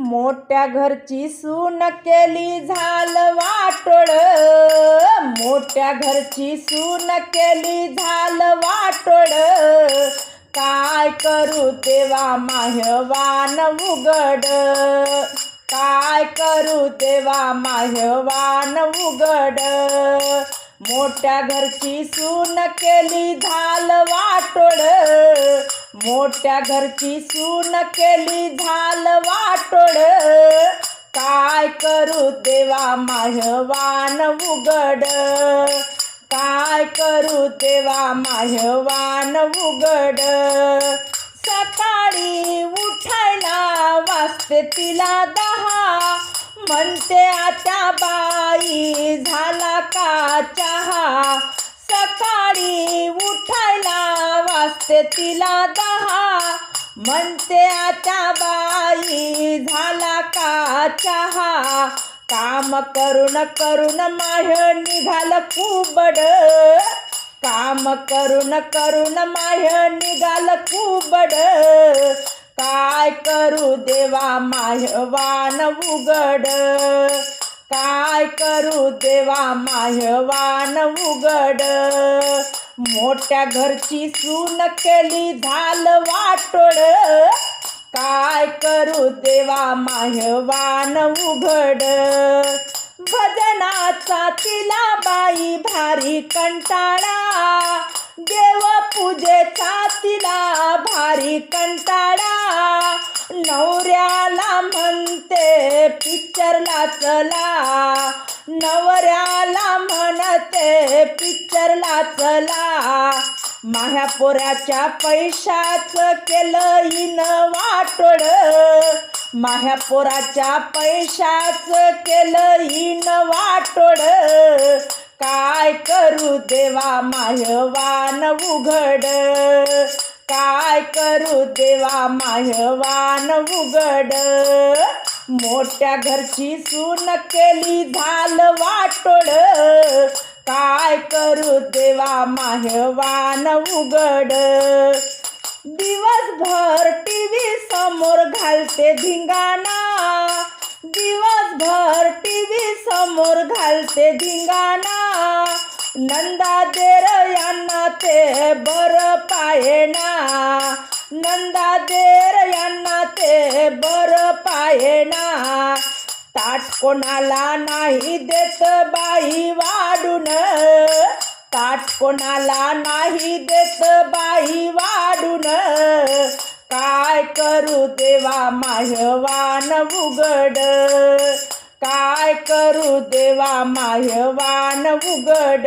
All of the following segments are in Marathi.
मोठ्या घरची सून केली झाल वाटोळ. मोठ्या घरची सून केली झाल वाटोळ. काय करू तेव्हा माह्यवान उघड. काय करू तेव्हा माह्यवान उघड. मोठ्या घरची सून केली झाल वाटोळ. मोठ्या घरची सून केली झाल माह्यवान उघड. काय करू तेव्हा माह्यवान उघड. सकाळी उठायला वाजते तिला दहा. म्हणते आता बाई झाला का चहा? सकाळी उठायला वाजते तिला दहा. म्हणते आता बाई झाला का चहा? काम करून करून माह निघाल कुबड. काम करून करून माह निघाल कुबड. काय करू देवा माह्यवान उघड. काय करू देवा माह्यवान उघड. मोठ्या घरची सून केली झाल वाटोळ. करू देवा माह्यवान उघड. भजनाचा तिला बाई भारी कंटाळा. देव पूजेचा तिला भारी कंटाळा. नवऱ्याला म्हणते पिक्चरला चला. नवऱ्याला म्हणते पिक्चरला चला. माह्या पोऱ्याच्या पैशाच केलं इन वाटोळ. माझ्या पोराच्या पैशाच केलं इन वाटोड. काय करू देवा माहवान उघड. काय करू देवा माहवान उघड. मोठ्या घरची सून केली झाल वाटोड. काय करू देवा माहवान उघड. दिवसभर टी घालते धिंगाणा. दिवसभर टी व्ही समोर घालते धिंगाणा. नंदा देर यांना ते बर पायना नंदा देर यांना ते बर पायना ताट कोणाला नाही देत बाई वाढून. ताट कोणाला नाही देत बाई वाढून. काय करू देवा माह्यवान उघड? काय करू देवा माह्यवान उघड?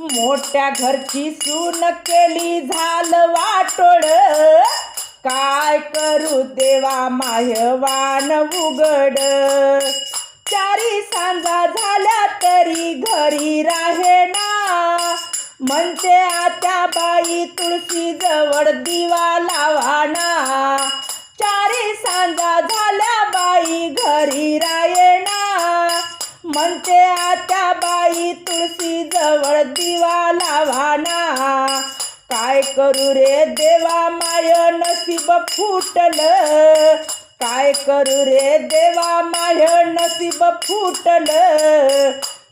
मोठ्या घरची सून केली झालं वाटोळ. काय करू देवा माह्यवान उघड? चारी सांजा झाल्या तरी घरी राहे ना म्हणते आता बाई तुळशी जवळ दिवाला जवळ दिवा लावाना काय करू रे देवा माय नसीब फुटल. काय करू रे देवा माय नसीब फुटल.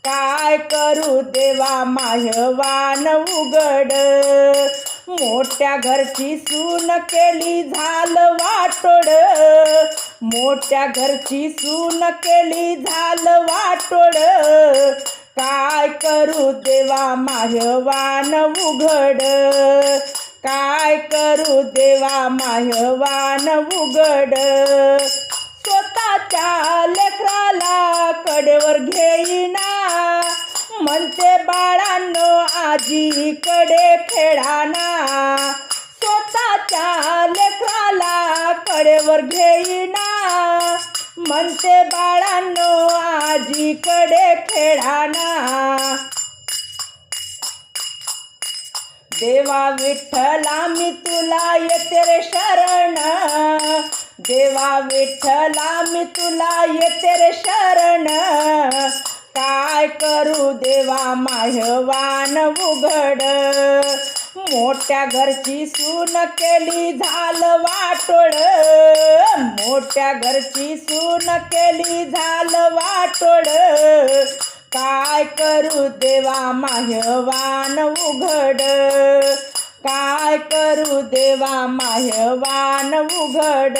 काय करू देवा माह्यवान उघड. मोठ्या घरची सून केली झाल वाटोड मोठ्या घरची सून केली झालं वाटोड काय करू देवा माह्यवान उघड? काय करू देवा माह्यवान उघड? स्वतःच्या लेकराला कडेवर घेईना. म्हणते बाळांनो आजीकडे खेळाना स्वतःच्या लेकराला कडेवर घेईना. म्हणते बाळांनो आजीकडे खेळाना. देवा विठ्ठला मी तुला येते रे शरण. देवा विठ्ठला मी तुला येते रे शरण. काय करू देवा माह्यवान उघड. मोठ्या घरची सून केली झालं वाटोळ. मोठ्या घरची सून केली झालं वाटोळ. काय करू देवा माह्यवान उघड. काय करू देवा माह्यवान उघड.